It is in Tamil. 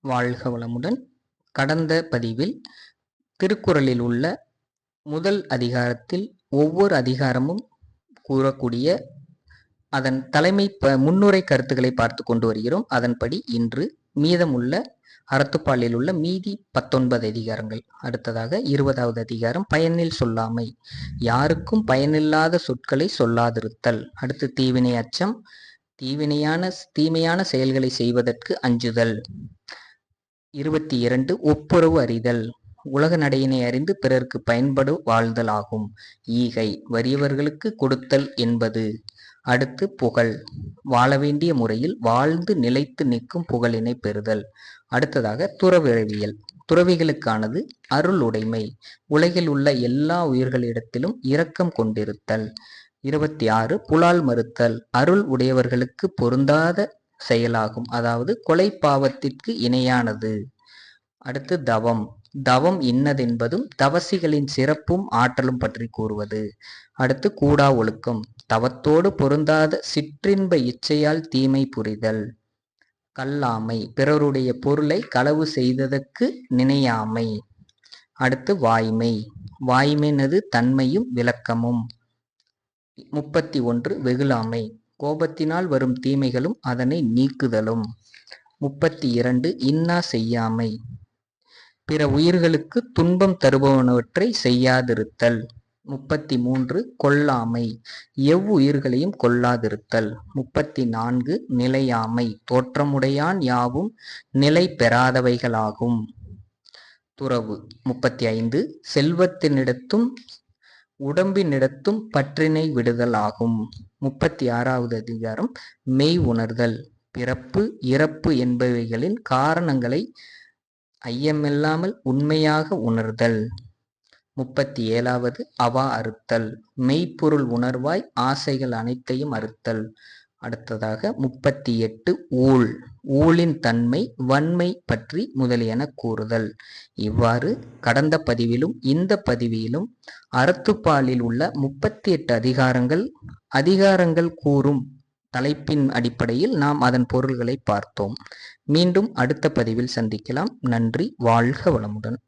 வாழ்க வளமுடன். கடந்த பதிவில் திருக்குறளில் உள்ள முதல் அதிகாரத்தில் ஒவ்வொரு அதிகாரமும் கூறக்கூடிய அதன் தலைமை ப முன்னுரை கருத்துக்களை பார்த்து கொண்டு வருகிறோம். அதன்படி இன்று மீதமுள்ள அறத்துப்பாலில் உள்ள மீதி பத்தொன்பது அதிகாரங்கள். அடுத்ததாக இருபதாவது அதிகாரம் பயனில் சொல்லாமை. யாருக்கும் பயனில்லாத சொற்களை சொல்லாதிருத்தல். அடுத்து தீவினை அச்சம் தீவினையான தீமையான செயல்களை செய்வதற்கு அஞ்சுதல். இருபத்தி இரண்டு ஒப்புரவு அறிதல். உலக நடையினை அறிந்து பிறருக்கு பயன்படு வாழ்தல் ஆகும். ஈகை வறியவர்களுக்கு கொடுத்தல் என்பது. அடுத்து புகழ். வாழ வேண்டிய முறையில் வாழ்ந்து நிலைத்து நிற்கும் புகழினை பெறுதல். அடுத்ததாக துறவியல் துறவிகளுக்கானது அருள் உடைமை உலகில் உள்ள எல்லா உயிர்களிடத்திலும் இரக்கம் கொண்டிருத்தல். இருபத்தி ஆறு புலால் மறுத்தல். அருள் உடையவர்களுக்கு பொருந்தாத செயலாகும். அதாவது கொலை பாவத்திற்கு இணையானது. அடுத்து தவம். தவம் இன்னதென்பதும் தவசிகளின் சிறப்பும் ஆற்றலும் பற்றி கூறுவது. அடுத்து கூடா ஒழுக்கம். தவத்தோடு பொருந்தாத சிற்றின்ப இச்சையால் தீமை புரிதல். கல்லாமை. பிறருடைய பொருளை களவு செய்ததற்கு நினையாமை. அடுத்து வாய்மை. வாய்மைனது தன்மையும் விளக்கமும். முப்பத்தி ஒன்று. வெகுளாமை. கோபத்தினால் வரும் தீமைகளும் அதனை நீக்குதலும். முப்பத்தி இரண்டு இன்னா செய்யாமை. பிற உயிர்களுக்கு துன்பம் தருபவனவற்றை செய்யாதிருத்தல். முப்பத்தி மூன்று கொல்லாமை எவ்வுயிர்களையும் கொல்லாதிருத்தல். முப்பத்தி நான்கு நிலையாமை. தோற்றமுடையான் யாவும் நிலை பெறாதவைகளாகும். துறவு. முப்பத்தி ஐந்து செல்வத்தினிடத்தும் உடம்பினிடத்தும் பற்றினை விடுதல் ஆகும் முப்பத்தி ஆறாவது அதிகாரம். மெய் உணர்தல். பிறப்பு இறப்பு என்பவைகளின் காரணங்களை ஐயமில்லாமல் உண்மையாக உணர்தல். முப்பத்தி ஏழாவது அவா அறுத்தல். மெய்ப்பொருள் உணர்வாய் ஆசைகள் அனைத்தையும் அறுத்தல். அடுத்ததாக முப்பத்தி எட்டு ஊழ். ஊழின் தன்மை வன்மை பற்றி முதலியன கூறுதல். இவ்வாறு கடந்த பதிவிலும் இந்த பதிவிலும் அறத்துப்பாலில் உள்ள முப்பத்தி எட்டு அதிகாரங்கள் அதிகாரங்கள் கூறும் தலைப்பின் அடிப்படையில் நாம் அதன் பொருள்களை பார்த்தோம். மீண்டும் அடுத்த பதிவில் சந்திக்கலாம். நன்றி வாழ்க வளமுடன்.